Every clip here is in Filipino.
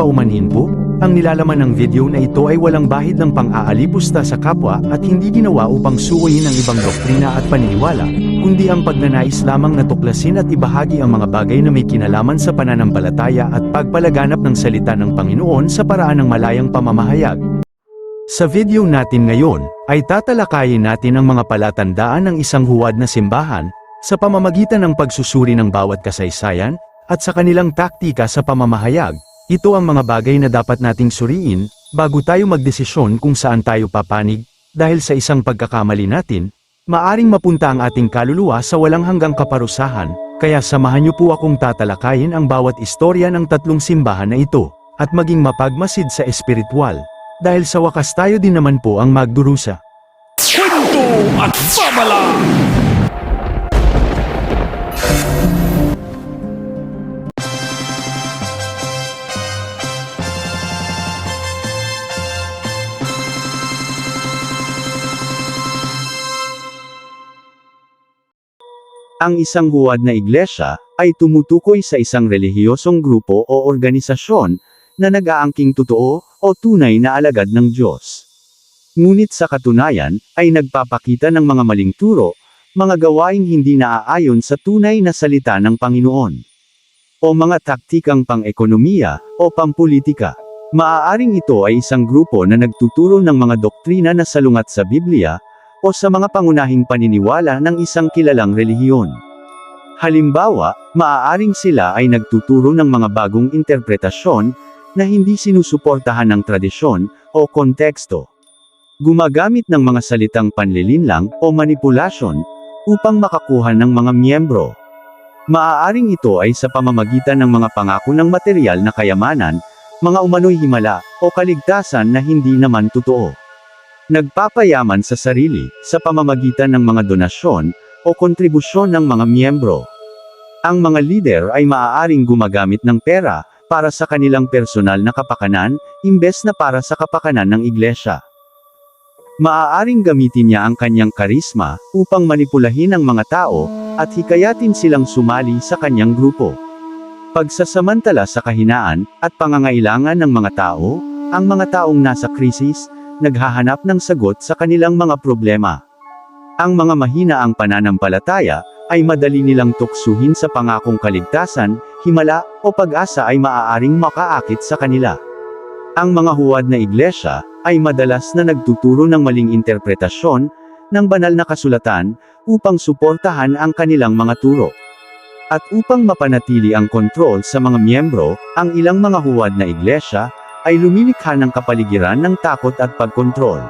paumanhin po? Ang nilalaman ng video na ito ay walang bahid ng pang-aalipusta sa kapwa at hindi ginawa upang suwayin ang ibang doktrina at paniniwala, kundi ang pagnanais lamang na tuklasin at ibahagi ang mga bagay na may kinalaman sa pananampalataya at pagpalaganap ng salita ng Panginoon sa paraan ng malayang pamamahayag. Sa video natin ngayon, ay tatalakayin natin ang mga palatandaan ng isang huwad na simbahan, sa pamamagitan ng pagsusuri ng bawat kasaysayan, at sa kanilang taktika sa pamamahayag. Ito ang mga bagay na dapat nating suriin, bago tayo magdesisyon kung saan tayo papanig, dahil sa isang pagkakamali natin, maaring mapunta ang ating kaluluwa sa walang hanggang kaparusahan, kaya samahan niyo po akong tatalakayin ang bawat istorya ng tatlong simbahan na ito, at maging mapagmasid sa espiritual, dahil sa wakas tayo din naman po ang magdurusa. Kwento at babala! Ang isang huwad na iglesia ay tumutukoy sa isang relihiyosong grupo o organisasyon na nag-aangking totoo o tunay na alagad ng Diyos. Ngunit sa katunayan ay nagpapakita ng mga maling turo, mga gawaing hindi naaayon sa tunay na salita ng Panginoon. O mga taktikang pang-ekonomiya o pampolitika. Maaaring ito ay isang grupo na nagtuturo ng mga doktrina na salungat sa Biblia, o sa mga pangunahing paniniwala ng isang kilalang relihiyon. Halimbawa, maaaring sila ay nagtuturo ng mga bagong interpretasyon na hindi sinusuportahan ng tradisyon o konteksto. Gumagamit ng mga salitang panlilinlang o manipulasyon upang makakuha ng mga miyembro. Maaaring ito ay sa pamamagitan ng mga pangako ng material na kayamanan, mga umano'y himala, o kaligtasan na hindi naman totoo. Nagpapayaman sa sarili, sa pamamagitan ng mga donasyon, o kontribusyon ng mga miyembro. Ang mga leader ay maaaring gumagamit ng pera, para sa kanilang personal na kapakanan, imbes na para sa kapakanan ng iglesia. Maaaring gamitin niya ang kanyang karisma, upang manipulahin ang mga tao, at hikayatin silang sumali sa kanyang grupo. Pagsasamantala sa kahinaan, at pangangailangan ng mga tao, ang mga taong nasa krisis, naghahanap ng sagot sa kanilang mga problema. Ang mga mahina ang pananampalataya, ay madali nilang tuksuhin sa pangakong kaligtasan, himala, o pag-asa ay maaaring makaakit sa kanila. Ang mga huwad na iglesia, ay madalas na nagtuturo ng maling interpretasyon, ng banal na kasulatan, upang suportahan ang kanilang mga turo. At upang mapanatili ang kontrol sa mga miyembro, ang ilang mga huwad na iglesia, ay lumilikha ng kapaligiran ng takot at pagkontrol.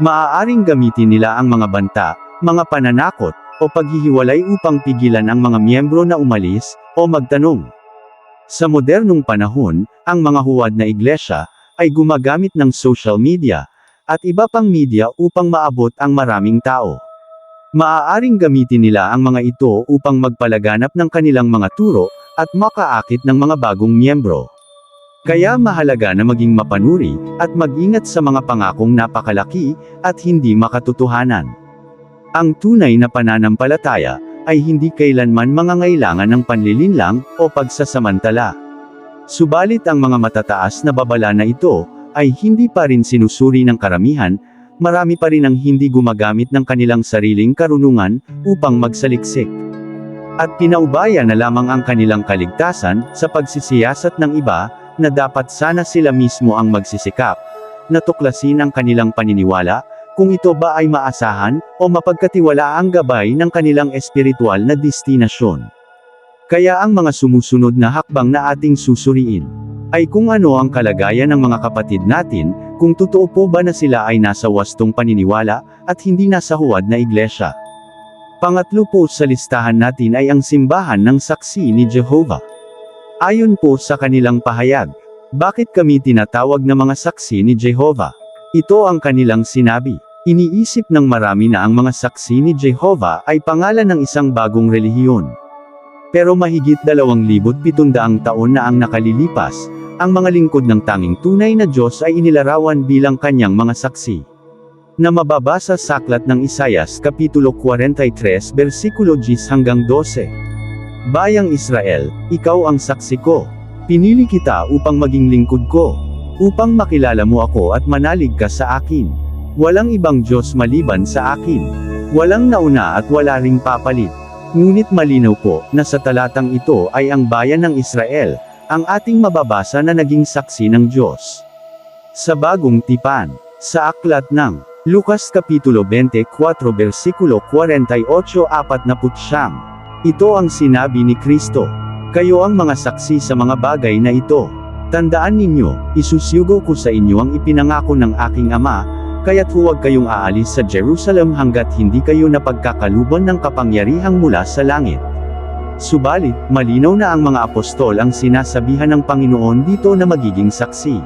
Maaaring gamitin nila ang mga banta, mga pananakot, o paghihiwalay upang pigilan ang mga miyembro na umalis, o magtanong. Sa modernong panahon, ang mga huwad na iglesia, ay gumagamit ng social media, at iba pang media upang maabot ang maraming tao. Maaaring gamitin nila ang mga ito upang magpalaganap ng kanilang mga turo, at makaakit ng mga bagong miyembro. Kaya mahalaga na maging mapanuri, at mag-ingat sa mga pangakong napakalaki, at hindi makatotohanan. Ang tunay na pananampalataya, ay hindi kailanman mangangailangan ng panlilinlang, o pagsasamantala. Subalit ang mga matataas na babala na ito, ay hindi pa rin sinusuri ng karamihan, marami pa rin ang hindi gumagamit ng kanilang sariling karunungan, upang magsaliksik. At pinaubaya na lamang ang kanilang kaligtasan, sa pagsisiyasat ng iba, na dapat sana sila mismo ang magsisikap, na tuklasin ang kanilang paniniwala, kung ito ba ay maasahan, o mapagkatiwala ang gabay ng kanilang espiritual na destinasyon. Kaya ang mga sumusunod na hakbang na ating susuriin, ay kung ano ang kalagayan ng mga kapatid natin, kung totoo po ba na sila ay nasa wastong paniniwala, at hindi nasa huwad na iglesia. Pangatlo po sa listahan natin ay ang simbahan ng saksi ni Jehovah. Ayon po sa kanilang pahayag, bakit kami tinatawag na mga saksi ni Jehovah? Ito ang kanilang sinabi. Iniisip ng marami na ang mga saksi ni Jehovah ay pangalan ng isang bagong relihiyon. Pero mahigit 2,700 taon na ang nakalilipas, ang mga lingkod ng tanging tunay na Diyos ay inilarawan bilang kanyang mga saksi. Na mababasa sa aklat ng Isayas Kapitulo 43 versikulo 10 hanggang 12. Bayang Israel, ikaw ang saksi ko. Pinili kita upang maging lingkod ko. Upang makilala mo ako at manalig ka sa akin. Walang ibang Diyos maliban sa akin. Walang nauna at wala ring papalit. Ngunit malinaw po, na sa talatang ito ay ang bayan ng Israel, ang ating mababasa na naging saksi ng Diyos. Sa bagong tipan, sa aklat ng Lucas Kapitulo 24 versikulo 48-49, ito ang sinabi ni Kristo. Kayo ang mga saksi sa mga bagay na ito. Tandaan ninyo, isusyugo ko sa inyo ang ipinangako ng aking ama, kaya't huwag kayong aalis sa Jerusalem hanggat hindi kayo napagkakaluban ng kapangyarihang mula sa langit. Subalit, malinaw na ang mga apostol ang sinasabihan ng Panginoon dito na magiging saksi.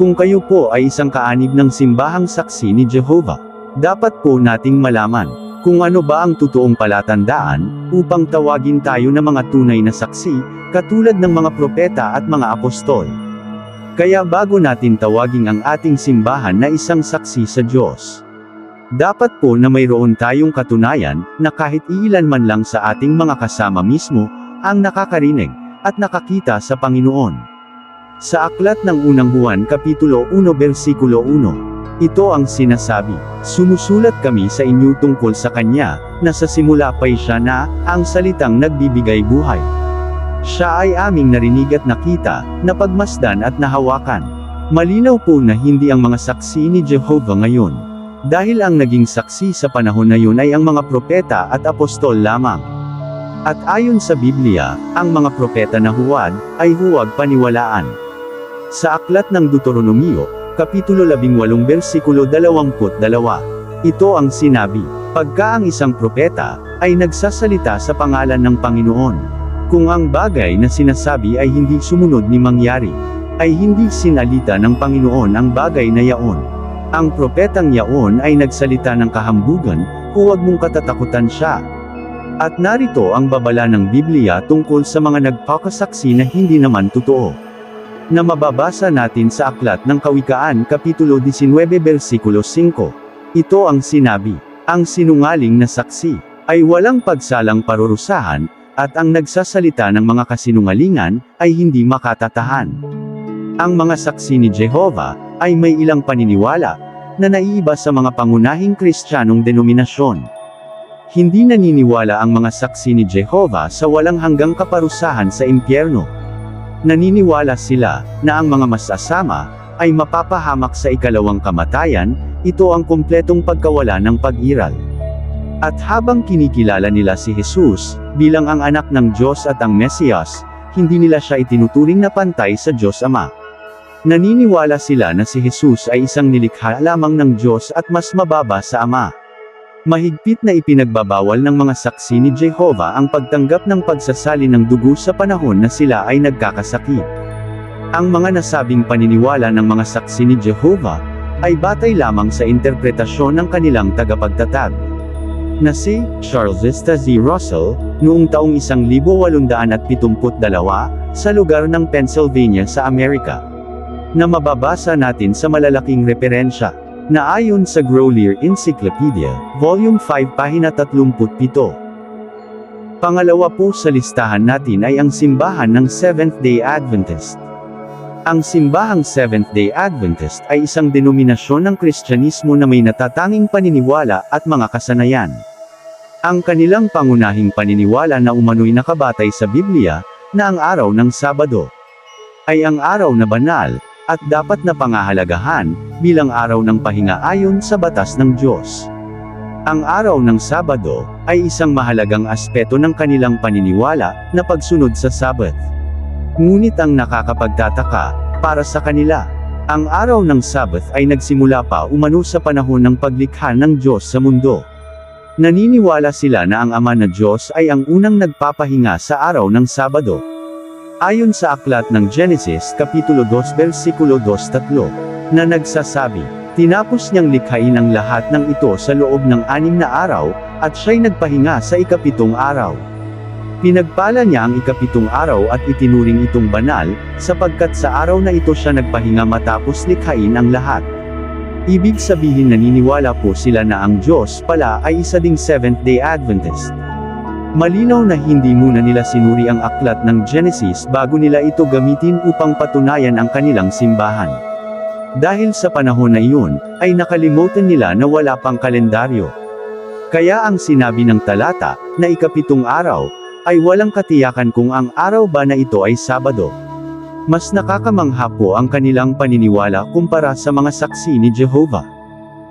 Kung kayo po ay isang kaanib ng simbahang saksi ni Jehovah, dapat po nating malaman kung ano ba ang totoong palatandaan upang tawagin tayo na mga tunay na saksi, katulad ng mga propeta at mga apostol. Kaya bago natin tawagin ang ating simbahan na isang saksi sa Diyos, dapat po na mayroon tayong katunayan, na kahit iilan man lang sa ating mga kasama mismo, ang nakakarinig, at nakakita sa Panginoon. Sa aklat ng unang Juan Kapitulo 1 versikulo 1, ito ang sinasabi, Sumusulat kami sa inyo tungkol sa Kanya, na sa simula pa'y siya na, ang salitang nagbibigay buhay. Siya ay aming narinig at nakita, napagmasdan at nahawakan. Malinaw po na hindi ang mga saksi ni Jehovah ngayon. Dahil ang naging saksi sa panahon na yun ay ang mga propeta at apostol lamang. At ayon sa Biblia, ang mga propeta na huwad, ay huwag paniwalaan. Sa aklat ng Deuteronomio, Kapitulo 18 versikulo 22, ito ang sinabi, Pagka ang isang propeta, ay nagsasalita sa pangalan ng Panginoon. Kung ang bagay na sinasabi ay hindi sumunod ni mangyari, ay hindi sinalita ng Panginoon ang bagay na yaon. Ang propetang yaon ay nagsalita ng kahambugan, huwag mong katatakutan siya. At narito ang babala ng Biblia tungkol sa mga nagpakasaksi na hindi naman totoo. Na mababasa natin sa aklat ng Kawikaan Kapitulo 19 versikulo 5. Ito ang sinabi, ang sinungaling na saksi, ay walang pagsalang parurusahan, at ang nagsasalita ng mga kasinungalingan, ay hindi makatatahan. Ang mga saksi ni Jehovah, ay may ilang paniniwala, na naiiba sa mga pangunahing kristyanong denominasyon. Hindi naniniwala ang mga saksi ni Jehovah sa walang hanggang kaparusahan sa impyerno. Naniniwala sila, na ang mga masasama, ay mapapahamak sa ikalawang kamatayan, ito ang kumpletong pagkawala ng pag-iral. At habang kinikilala nila si Jesus, bilang ang anak ng Diyos at ang Mesiyas, hindi nila siya itinuturing na pantay sa Diyos Ama. Naniniwala sila na si Jesus ay isang nilikha lamang ng Diyos at mas mababa sa Ama. Mahigpit na ipinagbabawal ng mga saksi ni Jehovah ang pagtanggap ng pagsasali ng dugo sa panahon na sila ay nagkakasakit. Ang mga nasabing paniniwala ng mga saksi ni Jehovah, ay batay lamang sa interpretasyon ng kanilang tagapagtatag. Na si Charles Z. Russell, noong taong 1872, sa lugar ng Pennsylvania sa Amerika. Na mababasa natin sa malalaking referensya, na ayon sa Grolier Encyclopedia, Volume 5 Pahina 37. Pangalawa po sa listahan natin ay ang simbahan ng Seventh-day Adventist. Ang simbahang Seventh-day Adventist ay isang denominasyon ng Kristyanismo na may natatanging paniniwala at mga kasanayan. Ang kanilang pangunahing paniniwala na umano'y nakabatay sa Biblia, na ang araw ng Sabado ay ang araw na banal, at dapat na pangahalagahan, bilang araw ng pahinga ayon sa batas ng Diyos. Ang araw ng Sabado, ay isang mahalagang aspeto ng kanilang paniniwala, na pagsunod sa Sabbath. Ngunit ang nakakapagtataka, para sa kanila, ang araw ng Sabbath ay nagsimula pa umano sa panahon ng paglikha ng Diyos sa mundo. Naniniwala sila na ang Ama na Diyos ay ang unang nagpapahinga sa araw ng Sabado. Ayon sa aklat ng Genesis Kapitulo 2 versikulo 2-3, na nagsasabi, Tinapos niyang likhain ang lahat ng ito sa loob ng anim na araw, at siya'y nagpahinga sa ikapitong araw. Pinagpala niya ang ikapitong araw at itinuring itong banal, sapagkat sa araw na ito siya nagpahinga matapos likhain ang lahat. Ibig sabihin naniniwala po sila na ang Diyos pala ay isa ding Seventh-day Adventist. Malinaw na hindi muna nila sinuri ang aklat ng Genesis bago nila ito gamitin upang patunayan ang kanilang simbahan. Dahil sa panahon na iyon, ay nakalimutan nila na wala pang kalendaryo. Kaya ang sinabi ng talata, na ikapitong araw, ay walang katiyakan kung ang araw ba na ito ay Sabado. Mas nakakamangha po ang kanilang paniniwala kumpara sa mga saksi ni Jehovah.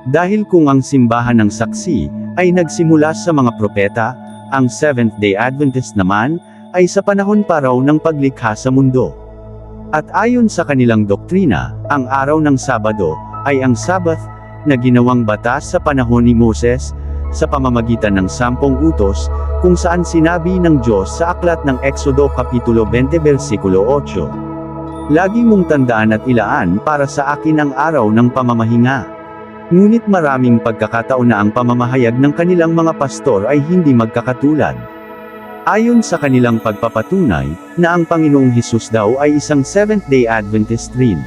Dahil kung ang simbahan ng saksi, ay nagsimula sa mga propeta, ang Seventh-day Adventist naman, ay sa panahon pa raw ng paglikha sa mundo. At ayon sa kanilang doktrina, ang araw ng Sabado, ay ang Sabbath, na ginawang batas sa panahon ni Moses, sa pamamagitan ng sampung utos, kung saan sinabi ng Diyos sa aklat ng Exodo Kapitulo 20 versikulo 8. Lagi mong tandaan at ilaan para sa akin ang araw ng pamamahinga. Ngunit maraming pagkakataon na ang pamamahayag ng kanilang mga pastor ay hindi magkakatulad. Ayon sa kanilang pagpapatunay, na ang Panginoong Hesus daw ay isang Seventh-day Adventist rin.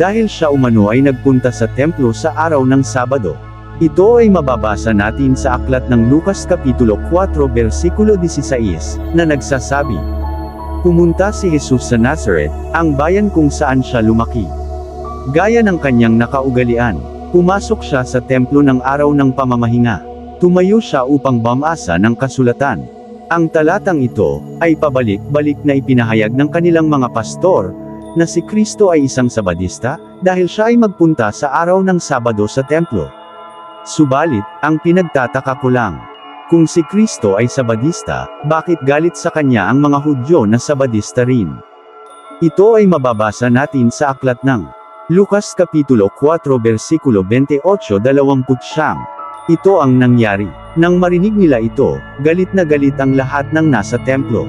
Dahil siya umano ay nagpunta sa templo sa araw ng Sabado. Ito ay mababasa natin sa aklat ng Lucas Kapitulo 4 versikulo 16, na nagsasabi, Pumunta si Jesus sa Nazareth, ang bayan kung saan siya lumaki. Gaya ng kanyang nakaugalian, pumasok siya sa templo ng araw ng pamamahinga. Tumayo siya upang bamasa ng kasulatan. Ang talatang ito, ay pabalik-balik na ipinahayag ng kanilang mga pastor, na si Kristo ay isang sabadista, dahil siya ay magpunta sa araw ng Sabado sa templo. Subalit, ang pinagtataka ko lang, kung si Kristo ay sabadista, bakit galit sa kanya ang mga Hudyo na sabadista rin? Ito ay mababasa natin sa aklat ng Lucas Kapitulo 4 versikulo 28-29. Ito ang nangyari. Nang marinig nila ito, galit na galit ang lahat ng nasa templo.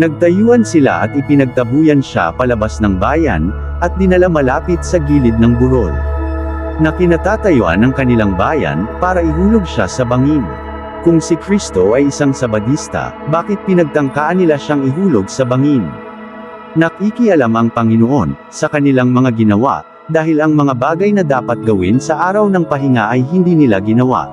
Nagtayuan sila at ipinagtabuyan siya palabas ng bayan, at dinala malapit sa gilid ng burol. Na kinatatayuan ng kanilang bayan, para ihulog siya sa bangin. Kung si Kristo ay isang sabadista, bakit pinagtangkaan nila siyang ihulog sa bangin? Nakikialam ang Panginoon, sa kanilang mga ginawa, dahil ang mga bagay na dapat gawin sa araw ng pahinga ay hindi nila ginawa.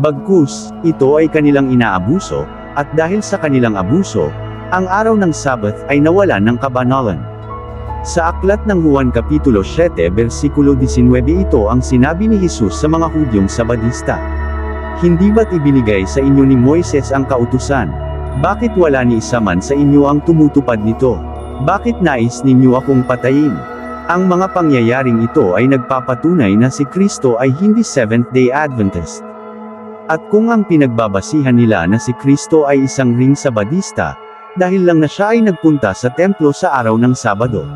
Bagkus, ito ay kanilang inaabuso, at dahil sa kanilang abuso, ang araw ng Sabbath ay nawalan ng kabanalan. Sa aklat ng Juan Kapitulo 7 versikulo 19 ito ang sinabi ni Jesus sa mga Hudyong Sabadista. Hindi ba't ibinigay sa inyo ni Moises ang kautusan? Bakit wala ni isa man sa inyo ang tumutupad nito? Bakit nais ninyo akong patayin? Ang mga pangyayaring ito ay nagpapatunay na si Kristo ay hindi Seventh-day Adventist. At kung ang pinagbabasihan nila na si Kristo ay isang ring sabadista, dahil lang na siya ay nagpunta sa templo sa araw ng Sabado.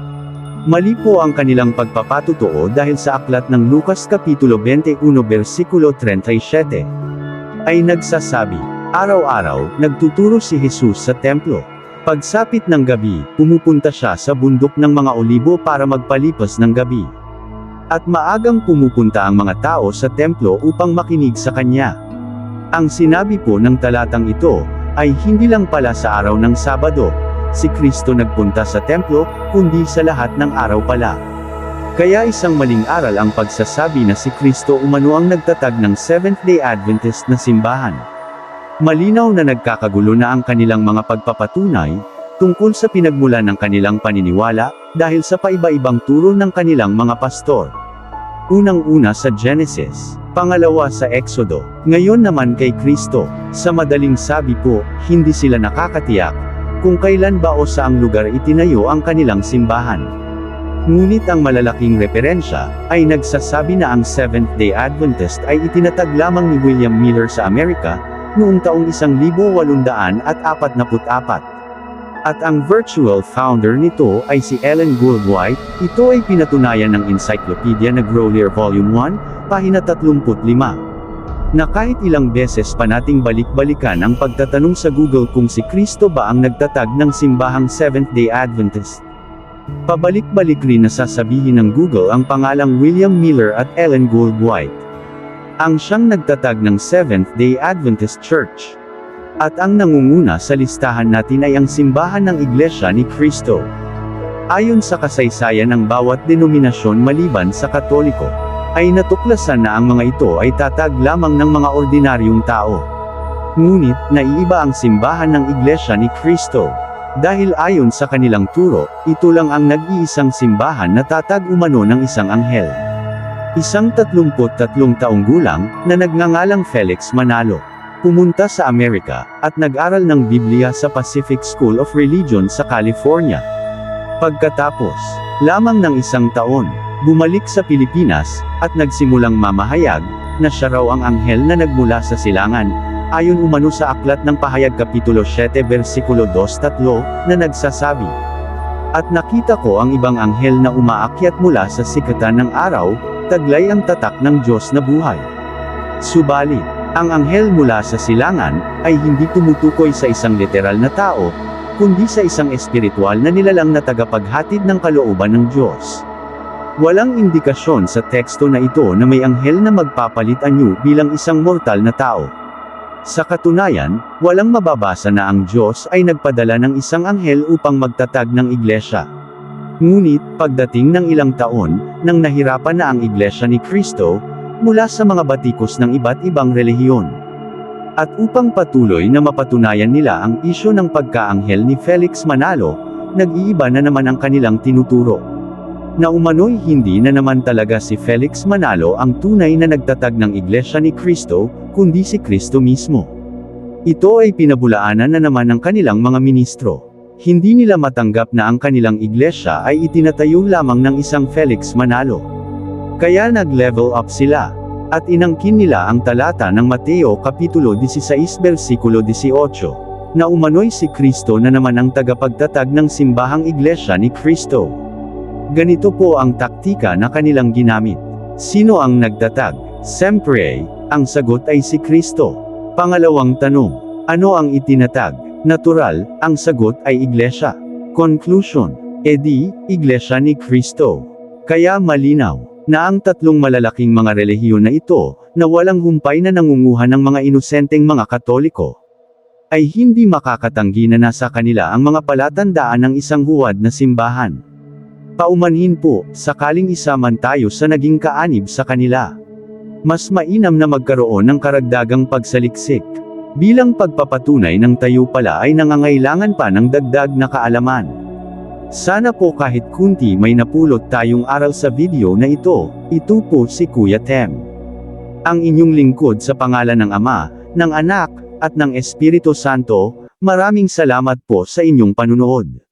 Mali po ang kanilang pagpapatutuo dahil sa aklat ng Lucas Kapitulo 21 versikulo 37. Ay nagsasabi, araw-araw, nagtuturo si Jesus sa templo. Pagsapit ng gabi, pumupunta siya sa bundok ng mga olibo para magpalipas ng gabi. At maagang pumupunta ang mga tao sa templo upang makinig sa kanya. Ang sinabi po ng talatang ito, ay hindi lang pala sa araw ng Sabado, si Kristo nagpunta sa templo, kundi sa lahat ng araw pala. Kaya isang maling aral ang pagsasabi na si Kristo umano ang nagtatag ng Seventh-day Adventist na simbahan. Malinaw na nagkakagulo na ang kanilang mga pagpapatunay, tungkol sa pinagmula ng kanilang paniniwala, dahil sa paiba-ibang turo ng kanilang mga pastor. Unang-una sa Genesis, pangalawa sa Exodo, ngayon naman kay Kristo, sa madaling sabi po, hindi sila nakakatiyak, kung kailan ba o saang lugar itinayo ang kanilang simbahan. Ngunit ang malalaking referensya, ay nagsasabi na ang Seventh-day Adventist ay itinatag lamang ni William Miller sa Amerika, noong taong 1844. At ang virtual founder nito ay si Ellen Gould White, ito ay pinatunayan ng Encyclopedia na Grolier Volume 1, pahina 35. Na kahit ilang beses pa nating balik-balikan ang pagtatanong sa Google kung si Kristo ba ang nagtatag ng simbahang Seventh-day Adventist. Pabalik-balik rin na sasabihin ng Google ang pangalang William Miller at Ellen Gould White. Ang siyang nagtatag ng Seventh-day Adventist Church. At ang nangunguna sa listahan natin ay ang simbahan ng Iglesia ni Cristo. Ayon sa kasaysayan ng bawat denominasyon maliban sa Katoliko, ay natuklasan na ang mga ito ay tatag lamang ng mga ordinaryong tao. Ngunit, naiiba ang simbahan ng Iglesia ni Cristo. Dahil ayon sa kanilang turo, ito lang ang nag-iisang simbahan na tatag umano ng isang anghel. Isang 33 taong gulang, na nagngangalang Felix Manalo. Pumunta sa Amerika, at nag-aral ng Biblia sa Pacific School of Religion sa California. Pagkatapos, lamang ng isang taon, bumalik sa Pilipinas, at nagsimulang mamahayag, na siya raw ang anghel na nagmula sa silangan, ayon umano sa aklat ng pahayag Kapitulo 7 versikulo 2-3, na nagsasabi, At nakita ko ang ibang anghel na umaakyat mula sa sikatan ng araw, taglay ang tatak ng Diyos na buhay. Subalit, ang anghel mula sa silangan, ay hindi tumutukoy sa isang literal na tao, kundi sa isang espiritual na nilalang na tagapaghatid ng kalooban ng Diyos. Walang indikasyon sa teksto na ito na may anghel na magpapalit anyo bilang isang mortal na tao. Sa katunayan, walang mababasa na ang Diyos ay nagpadala ng isang anghel upang magtatag ng iglesia. Ngunit, pagdating ng ilang taon, nang nahirapan na ang iglesia ni Kristo, mula sa mga batikos ng iba't ibang relihiyon. At upang patuloy na mapatunayan nila ang isyo ng pagkaanghel ni Felix Manalo, nag-iiba na naman ang kanilang tinuturo. Na umano'y hindi na naman talaga si Felix Manalo ang tunay na nagtatag ng iglesia ni Kristo, kundi si Kristo mismo. Ito ay pinabulaanan na naman ng kanilang mga ministro. Hindi nila matanggap na ang kanilang iglesia ay itinatayo lamang ng isang Felix Manalo. Kaya nag-level up sila. At inangkin nila ang talata ng Mateo Kapitulo 16 versikulo 18, na umano'y si Kristo na naman ang tagapagtatag ng simbahang iglesia ni Kristo. Ganito po ang taktika na kanilang ginamit. Sino ang nagtatag? Siyempre, ang sagot ay si Kristo. Pangalawang tanong, ano ang itinatag? Natural, ang sagot ay iglesia. Conclusion, edi, iglesia ni Kristo. Kaya malinaw, na ang tatlong malalaking mga relihiyon na ito, na walang humpay na nangunguha ng mga inosenteng mga katoliko, ay hindi makakatanggi na nasa kanila ang mga palatandaan ng isang huwad na simbahan. Paumanhin po, sakaling isaman tayo sa naging kaanib sa kanila. Mas mainam na magkaroon ng karagdagang pagsaliksik. Bilang pagpapatunay ng tayo pala ay nangangailangan pa ng dagdag na kaalaman. Sana po kahit kunti may napulot tayong aral sa video na ito, ito po si Kuya Tem. Ang inyong lingkod sa pangalan ng Ama, ng Anak, at ng Espiritu Santo, maraming salamat po sa inyong panunood.